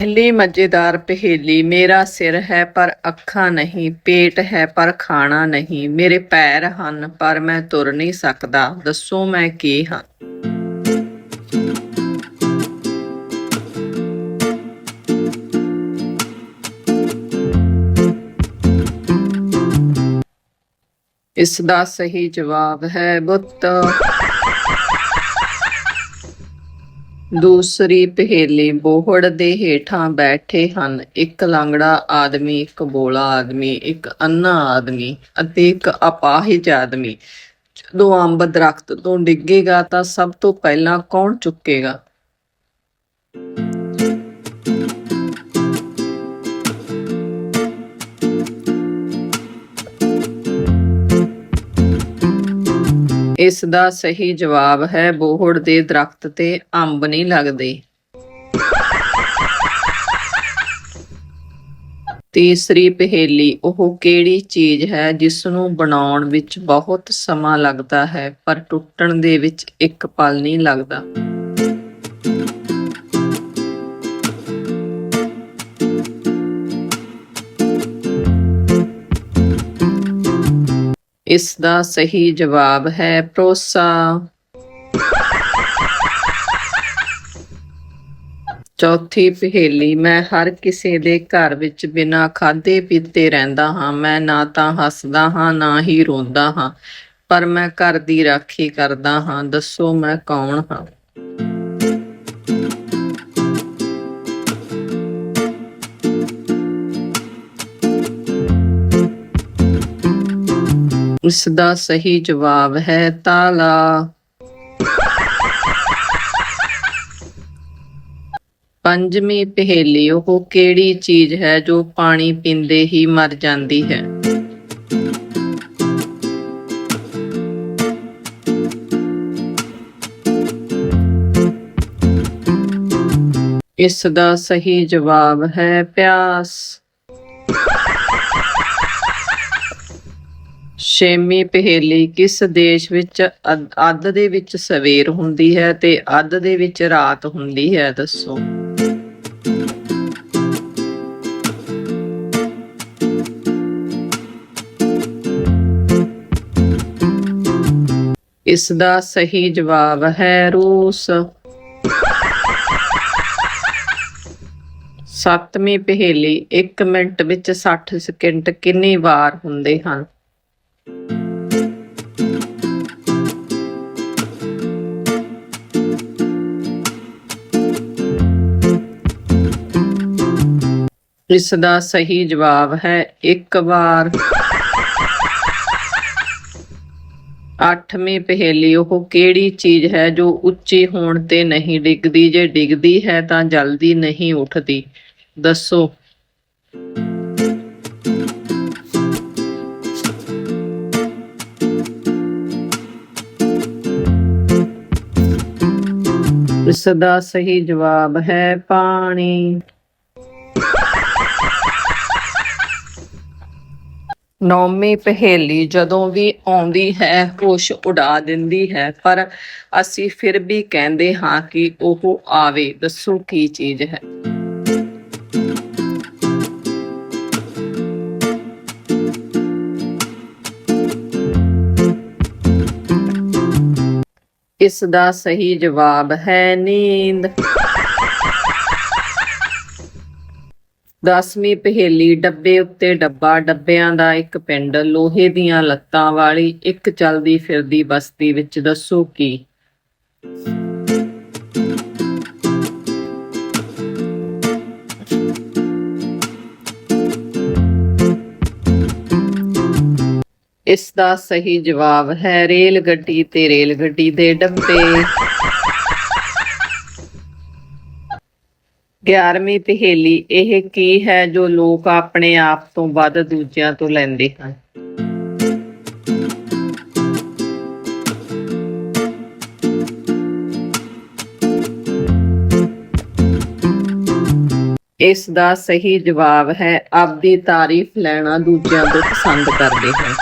ਪਹਿਲੀ ਮਜ਼ੇਦਾਰ ਪਹੇਲੀ, ਮੇਰਾ ਸਿਰ ਹੈ ਪਰ ਅੱਖਾਂ ਨਹੀਂ, ਪੇਟ ਹੈ ਪਰ ਖਾਣਾ ਨਹੀਂ, ਮੇਰੇ ਪੈਰ ਹਨ ਪਰ ਮੈਂ ਤੁਰ ਨਹੀਂ ਸਕਦਾ, ਦੱਸੋ ਮੈਂ ਕੀ ਹਾਂ? ਇਸ ਦਾ ਸਹੀ ਜਵਾਬ ਹੈ ਬੁੱਤ। ਦੂਸਰੀ ਪਹੇਲੀ ਬੋਹੜ ਦੇ ਹੇਠਾਂ ਬੈਠੇ ਹਨ। ਇੱਕ ਲੰਗੜਾ ਆਦਮੀ, ਇੱਕ ਬੋਲਾ ਆਦਮੀ, ਇੱਕ ਅੰਨਾ ਆਦਮੀ ਅਤੇ ਇੱਕ ਅਪਾਹਿਜ ਆਦਮੀ। ਜਦੋਂ ਅੰਬ ਦਰਖਤ ਤੋਂ ਡਿੱਗੇਗਾ ਤਾਂ ਸਭ ਤੋਂ ਪਹਿਲਾਂ ਕੌਣ ਚੁੱਕੇਗਾ? ਇਸ ਦਾ ਸਹੀ ਜਵਾਬ ਹੈ ਬੋਹੜ ਦੇ ਦਰਖਤ ਤੇ ਅੰਬ ਨਹੀਂ ਲੱਗਦੇ। ਤੀਸਰੀ ਪਹੇਲੀ, ਉਹ ਕਿਹੜੀ ਚੀਜ਼ ਹੈ ਜਿਸ ਨੂੰ ਬਣਾਉਣ ਵਿੱਚ ਬਹੁਤ ਸਮਾਂ ਲੱਗਦਾ ਹੈ, ਪਰ ਟੁੱਟਣ ਦੇ ਵਿੱਚ ਇੱਕ ਪਲ ਨਹੀਂ ਲੱਗਦਾ? ਇਸ ਦਾ ਸਹੀ ਜਵਾਬ ਹੈ ਪ੍ਰੋਸਾ। ਚੌਥੀ ਪਹੇਲੀ, ਮੈਂ ਹਰ ਕਿਸੇ ਦੇ ਘਰ ਵਿੱਚ ਬਿਨਾਂ ਖਾਦੇ ਪੀਤੇ ਰਹਿੰਦਾ ਹਾਂ। ਮੈਂ ਨਾ ਤਾਂ ਹੱਸਦਾ ਹਾਂ, ਨਾ ਹੀ ਰੋਂਦਾ ਹਾਂ, ਪਰ ਮੈਂ ਘਰ ਦੀ ਰਾਖੀ ਕਰਦਾ ਹਾਂ। ਦੱਸੋ ਮੈਂ ਕੌਣ ਹਾਂ? ਇਸ ਦਾ ਸਹੀ ਜਵਾਬ ਹੈ ਤਾਲਾ। ਪੰਜਵੀਂ ਪਹੇਲੀ, ਉਹ ਕਿਹੜੀ ਚੀਜ਼ ਹੈ ਜੋ ਪਾਣੀ ਪੀਂਦੇ ਹੀ ਮਰ ਜਾਂਦੀ ਹੈ? ਇਸ ਦਾ ਸਹੀ ਜਵਾਬ ਹੈ ਪਿਆਸ। ਛੇਵੀਂ ਪਹੇਲੀ ਕਿਸ ਦੇਸ਼ ਵਿੱਚ ਅੱਧ- ਅੱਧ ਦੇ ਵਿੱਚ ਸਵੇਰ ਹੁੰਦੀ ਹੈ ਤੇ ਅੱਧ ਦੇ ਵਿੱਚ ਰਾਤ ਹੁੰਦੀ ਹੈ, ਦੱਸੋ? ਇਸ ਦਾ ਸਹੀ ਜਵਾਬ ਹੈ ਰੂਸ। ਸੱਤਵੀਂ ਪਹੇਲੀ 1 ਮਿੰਟ ਵਿੱਚ 60 ਸਕਿੰਟ ਕਿੰਨੀ ਵਾਰ ਹੁੰਦੇ ਹਨ? ਇਸ ਦਾ ਸਹੀ ਜਵਾਬ ਹੈ ਇੱਕ ਵਾਰ। ਅੱਠਵੀਂ ਪਹੇਲੀ, ਉਹ ਕਿਹੜੀ ਚੀਜ਼ ਹੈ ਜੋ ਉੱਚੀ ਹੋਣ ਤੇ ਨਹੀਂ ਡਿੱਗਦੀ? ਜੇ ਡਿੱਗਦੀ ਹੈ ਤਾਂ ਜਲਦੀ ਨਹੀਂ ਉੱਠਦੀ। ਦੱਸੋ। ਇਸ ਦਾ ਸਹੀ ਜਵਾਬ ਹੈ ਪਾਣੀ। ਨੌਵੀਂ ਪਹੇਲੀ ਜਦੋਂ ਵੀ ਆਉਂਦੀ ਹੈ, ਹੋਸ਼ ਉਡਾ ਦਿੰਦੀ ਹੈ, ਪਰ ਅਸੀਂ ਫਿਰ ਵੀ ਕਹਿੰਦੇ ਹਾਂ ਕਿ ਉਹ ਆਵੇ। ਦੱਸੋ ਕੀ ਚੀਜ਼ ਹੈ? ਇਸ ਦਾ ਸਹੀ ਜਵਾਬ ਹੈ ਨੀਂਦ। ਦਸਵੀਂ ਪਹੇਲੀ ਡੱਬੇ ਉੱਤੇ ਡੱਬਾ, ਡੱਬਿਆਂ ਦਾ ਇੱਕ ਪਿੰਡ, ਲੋਹੇ ਦੀਆਂ ਲੱਤਾਂ ਵਾਲੀ ਇੱਕ ਚਲਦੀ ਫਿਰਦੀ ਬਸਤੀ ਵਿੱਚ ਦੱਸੋ ਕੀ? ਇਸ ਦਾ ਸਹੀ ਜਵਾਬ ਹੈ ਰੇਲ ਗੱਡੀ ਤੇ ਰੇਲ ਗੱਡੀ ਦੇ ਡੱਬੇ। 11ਵੀਂ ਪਹੇਲੀ ਇਹ ਕੀ ਹੈ ਜੋ ਲੋਕ ਆਪਣੇ ਆਪ ਤੋਂ ਵੱਧ ਦੂਜਿਆਂ ਤੋਂ ਲੈਂਦੇ ਹਨ? ਇਸ ਦਾ ਸਹੀ ਜਵਾਬ ਹੈ ਆਪਦੀ ਤਾਰੀਫ ਲੈਣਾ ਦੂਜਿਆਂ ਤੋਂ ਪਸੰਦ ਕਰਦੇ ਹਨ।